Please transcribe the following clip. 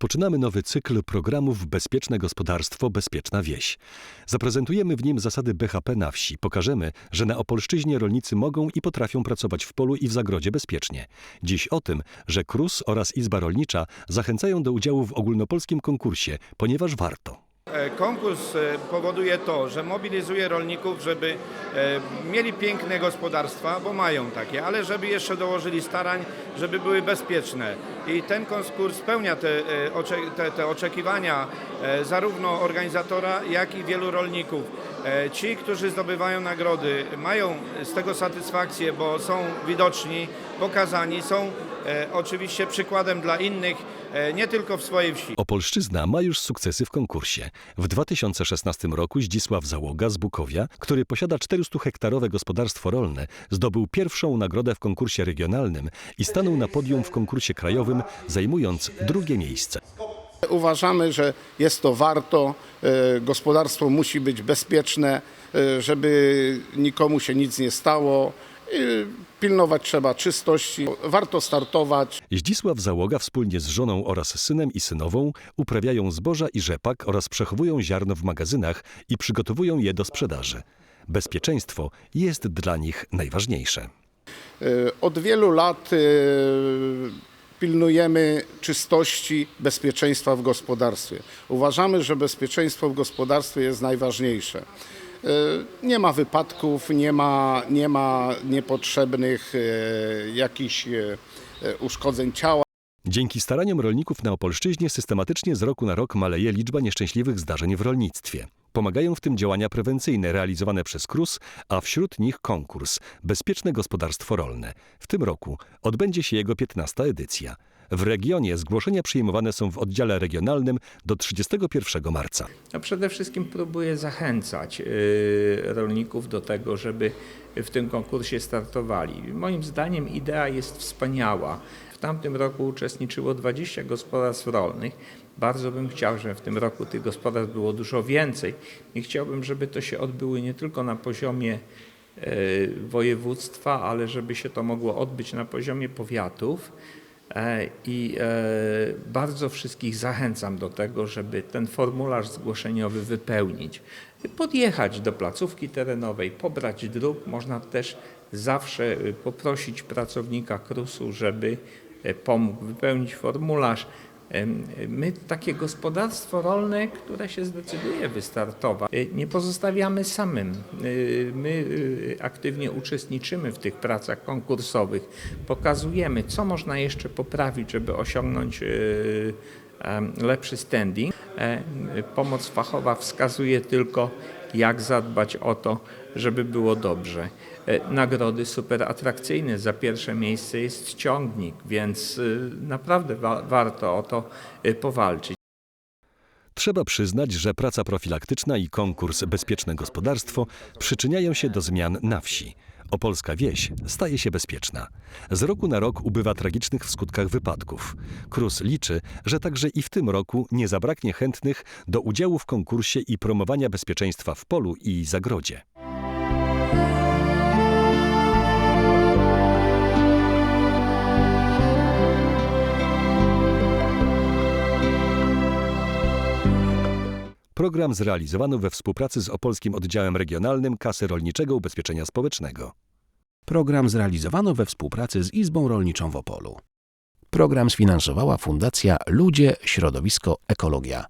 Rozpoczynamy nowy cykl programów Bezpieczne Gospodarstwo, Bezpieczna Wieś. Zaprezentujemy w nim zasady BHP na wsi. Pokażemy, że na Opolszczyźnie rolnicy mogą i potrafią pracować w polu i w zagrodzie bezpiecznie. Dziś o tym, że KRUS oraz Izba Rolnicza zachęcają do udziału w ogólnopolskim konkursie, ponieważ warto. E, Konkurs e, powoduje to, że mobilizuje rolników, żeby e, mieli piękne gospodarstwa, bo mają takie, ale żeby jeszcze dołożyli starań, żeby były bezpieczne. I ten konkurs spełnia te, e, te, te oczekiwania e, zarówno organizatora, jak i wielu rolników. E, Ci, którzy zdobywają nagrody, mają z tego satysfakcję, bo są widoczni, pokazani, są oczywiście przykładem dla innych, nie tylko w swojej wsi. Opolszczyzna ma już sukcesy w konkursie. W 2016 roku Zdzisław Załoga z Bukowia, który posiada 400-hektarowe gospodarstwo rolne, zdobył pierwszą nagrodę w konkursie regionalnym i stanął na podium w konkursie krajowym, zajmując drugie miejsce. Uważamy, że jest to warto, e, gospodarstwo musi być bezpieczne, e, żeby nikomu się nic nie stało. Pilnować trzeba czystości, warto startować. Zdzisław Załoga wspólnie z żoną oraz synem i synową uprawiają zboża i rzepak oraz przechowują ziarno w magazynach i przygotowują je do sprzedaży. Bezpieczeństwo jest dla nich najważniejsze. E, Od wielu lat pilnujemy czystości, bezpieczeństwa w gospodarstwie. Uważamy, że bezpieczeństwo w gospodarstwie jest najważniejsze. E, Nie ma wypadków, nie ma, nie ma niepotrzebnych e, jakichś e, uszkodzeń ciała. Dzięki staraniom rolników na Opolszczyźnie systematycznie z roku na rok maleje liczba nieszczęśliwych zdarzeń w rolnictwie. Pomagają w tym działania prewencyjne realizowane przez KRUS, a wśród nich konkurs Bezpieczne Gospodarstwo Rolne. W tym roku odbędzie się jego 15. edycja. W regionie zgłoszenia przyjmowane są w oddziale regionalnym do 31 marca. No przede wszystkim próbuję zachęcać y, rolników do tego, żeby w tym konkursie startowali. Moim zdaniem idea jest wspaniała. W tamtym roku uczestniczyło 20 gospodarstw rolnych. Bardzo bym chciał, żeby w tym roku tych gospodarstw było dużo więcej i chciałbym, żeby to się odbyło nie tylko na poziomie e, województwa, ale żeby się to mogło odbyć na poziomie powiatów. E, I e, bardzo wszystkich zachęcam do tego, żeby ten formularz zgłoszeniowy wypełnić. Podjechać do placówki terenowej, pobrać druk. Można też zawsze y, poprosić pracownika KRUS-u, żeby e, pomógł wypełnić formularz. My takie gospodarstwo rolne, które się zdecyduje wystartować, y, nie pozostawiamy samym. Y, My y, aktywnie uczestniczymy w tych pracach konkursowych, pokazujemy, co można jeszcze poprawić, żeby osiągnąć lepszy standing. E, Pomoc fachowa wskazuje tylko, jak zadbać o to, żeby było dobrze. E, Nagrody super atrakcyjne. Za pierwsze miejsce jest ciągnik, więc y, naprawdę wa- warto o to powalczyć. Trzeba przyznać, że praca profilaktyczna i konkurs Bezpieczne Gospodarstwo przyczyniają się do zmian na wsi. Opolska wieś staje się bezpieczna. Z roku na rok ubywa tragicznych w skutkach wypadków. KRUS liczy, że także i w tym roku nie zabraknie chętnych do udziału w konkursie i promowania bezpieczeństwa w polu i zagrodzie. Program zrealizowano we współpracy z Opolskim Oddziałem Regionalnym Kasy Rolniczego Ubezpieczenia Społecznego. Program zrealizowano we współpracy z Izbą Rolniczą w Opolu. Program sfinansowała Fundacja Ludzie, Środowisko, Ekologia.